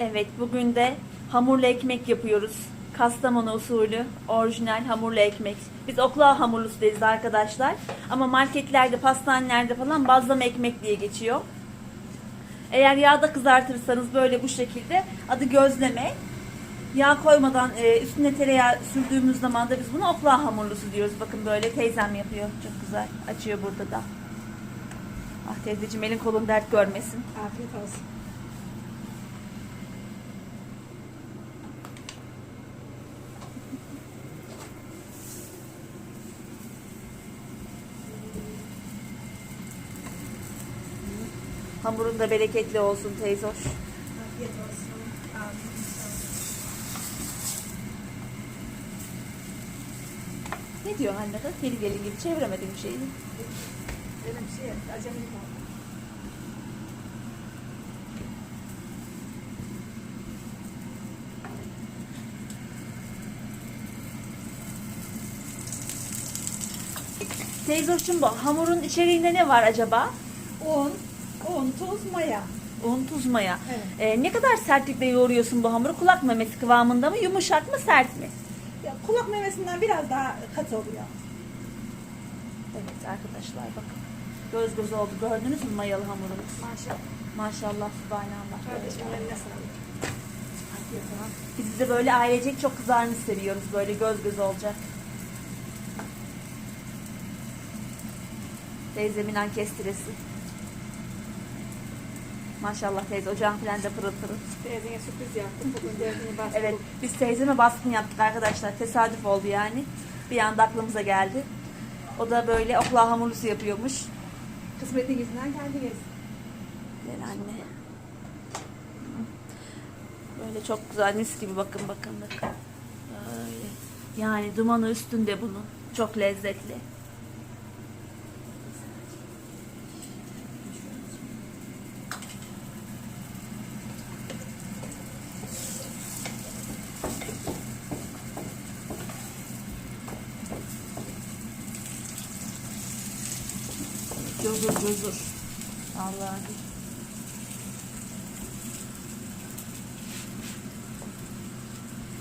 Evet, bugün de hamurlu ekmek yapıyoruz. Kastamonu usulü, orijinal hamurlu ekmek. Biz okla hamurlusu deriz arkadaşlar. Ama marketlerde, pastanelerde falan bazlama ekmek diye geçiyor. Eğer yağda kızartırsanız böyle bu şekilde adı gözleme. Yağ koymadan e, üstüne tereyağı sürdüğümüz zaman da biz buna okla hamurlusu diyoruz. Bakın böyle teyzem yapıyor. Çok güzel. Açıyor burada da. Ah teyzeciğim elin kolun dert görmesin. Afiyet olsun. Hamurun da bereketli olsun teyze hoş. Afiyet olsun. Ne diyor anne kız? Geri gelin gibi çeviremedim bir şeyi. Bir şey. Acemilik oldu. Teyze hoşum bu. Hamurun içeriğinde ne var acaba? Un, un, tuz, maya. Un, tuz, maya. Evet. Ee, ne kadar sertlikle yoğuruyorsun bu hamuru? Kulak memesi kıvamında mı? Yumuşak mı? Sert mi? Ya, kulak memesinden biraz daha katı oluyor. Evet arkadaşlar bakın. Göz göz oldu. Gördünüz mü mayalı hamurumuz? Maşallah. Maşallah, subhanallah. Kardeşimin eline sağlık. Biz de böyle ailecek çok kızarmış seviyoruz. Böyle göz göz olacak. Teyzemin ankestiresi. Maşallah teyze ocağın falan da pırıl pırıl. Teyzene sürpriz yaptım. Bugün derdini bastım. Evet biz teyzeme baskın yaptık arkadaşlar. Tesadüf oldu yani. Bir anda aklımıza geldi. O da böyle okla hamurlusu yapıyormuş. Kısmetin yüzünden geldiniz. Gel anne. Böyle çok güzel mis gibi bakın bakın bakın. Böyle. Yani dumanı üstünde bunun. Çok lezzetli. Cozur cozur. Allah'ım.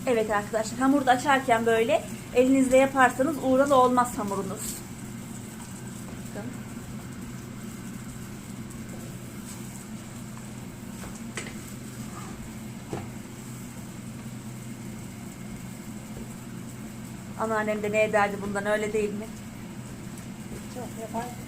Evet arkadaşlar hamuru da açarken böyle elinizle yaparsanız uğralı olmaz hamurunuz. Bakın. Anneannem de ne ederdi bundan öyle değil mi? Çok yapar.